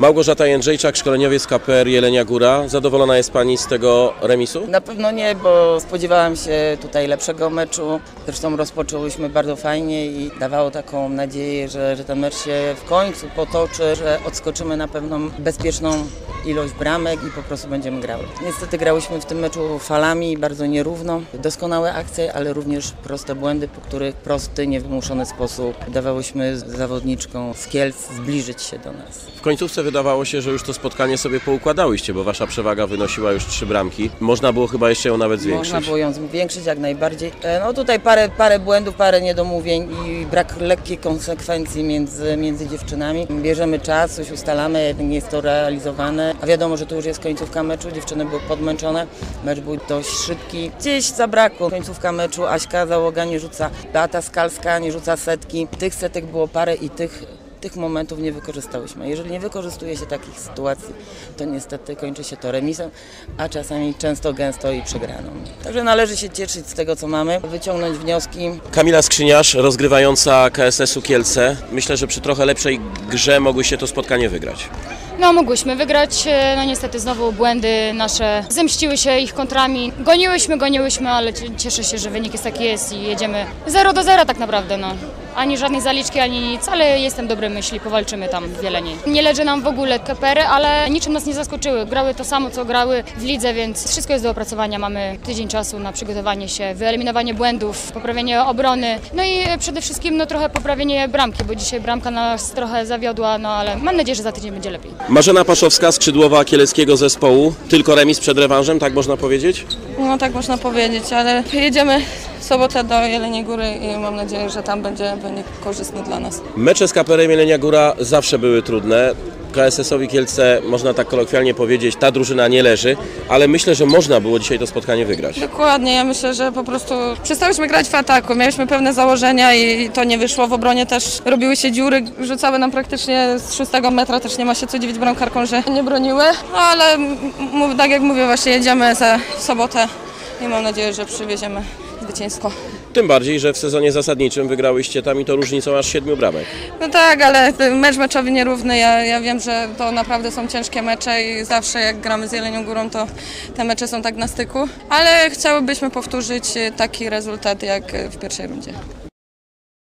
Małgorzata Jędrzejczak, szkoleniowiec KPR Jelenia Góra. Zadowolona jest Pani z tego remisu? Na pewno nie, bo spodziewałam się tutaj lepszego meczu. Zresztą rozpoczęłyśmy bardzo fajnie i dawało taką nadzieję, że, że ten mecz się w końcu potoczy, że odskoczymy na pewną bezpieczną ilość bramek i po prostu będziemy grały. Niestety grałyśmy w tym meczu falami, bardzo nierówno. Doskonałe akcje, ale również proste błędy, po których w prosty, niewymuszony sposób dawałyśmy zawodniczkom z Kielc zbliżyć się do nas. W końcówce wydawało się, że już to spotkanie sobie poukładałyście, bo Wasza przewaga wynosiła już trzy bramki. Można było chyba jeszcze ją nawet zwiększyć. Można było ją zwiększyć jak najbardziej. E, No tutaj parę, parę błędów, parę niedomówień i brak lekkiej konsekwencji między, między dziewczynami. Bierzemy czas, coś ustalamy, nie jest to realizowane, a wiadomo, że to już jest końcówka meczu, dziewczyny były podmęczone, mecz był dość szybki. Gdzieś zabrakło końcówka meczu, Aśka załoga nie rzuca, Beata Skalska nie rzuca setki. Tych setek było parę i tych tych momentów nie wykorzystałyśmy. Jeżeli nie wykorzystuje się takich sytuacji, to niestety kończy się to remisem, a czasami często gęsto i przegraną. Także należy się cieszyć z tego, co mamy, wyciągnąć wnioski. Kamila Skrzyniarz, rozgrywająca KSS-u Kielce. Myślę, że przy trochę lepszej grze mogły się to spotkanie wygrać. No mogłyśmy wygrać, e, no niestety znowu błędy nasze zemściły się ich kontrami. Goniłyśmy, goniłyśmy, ale cie- cieszę się, że wynik jest taki jest i jedziemy 0 do 0 tak naprawdę, no. Ani żadnej zaliczki, ani nic, ale jestem dobrej myśli, powalczymy tam w Jeleni. Nie leży nam w ogóle kepery, ale niczym nas nie zaskoczyły. Grały to samo, co grały w lidze, więc wszystko jest do opracowania. Mamy tydzień czasu na przygotowanie się, wyeliminowanie błędów, poprawienie obrony, no i przede wszystkim no trochę poprawienie bramki, bo dzisiaj bramka nas trochę zawiodła, no ale mam nadzieję, że za tydzień będzie lepiej. Marzena Paszowska, skrzydłowa kieleckiego zespołu. Tylko remis przed rewanżem, tak można powiedzieć? No tak można powiedzieć, ale jedziemy w sobotę do Jeleniej Góry i mam nadzieję, że tam będzie wynik korzystny dla nas. Mecze z KPR Jelenia Góra zawsze były trudne. KSS-owi Kielce, można tak kolokwialnie powiedzieć, ta drużyna nie leży, ale myślę, że można było dzisiaj to spotkanie wygrać. Dokładnie, ja myślę, że po prostu przestałyśmy grać w ataku, mieliśmy pewne założenia i to nie wyszło. W obronie też robiły się dziury, rzucały nam praktycznie z szóstego metra, też nie ma się co dziwić bramkarkom, że nie broniły, no ale tak jak mówię, właśnie jedziemy za sobotę i mam nadzieję, że przywieziemy zwycięsko. Tym bardziej, że w sezonie zasadniczym wygrałyście tam i to różnicą aż siedmiu bramek. No tak, ale mecz meczowy nierówny. Ja, ja wiem, że to naprawdę są ciężkie mecze i zawsze jak gramy z Jelenią Górą, to te mecze są tak na styku. Ale chciałybyśmy powtórzyć taki rezultat jak w pierwszej rundzie.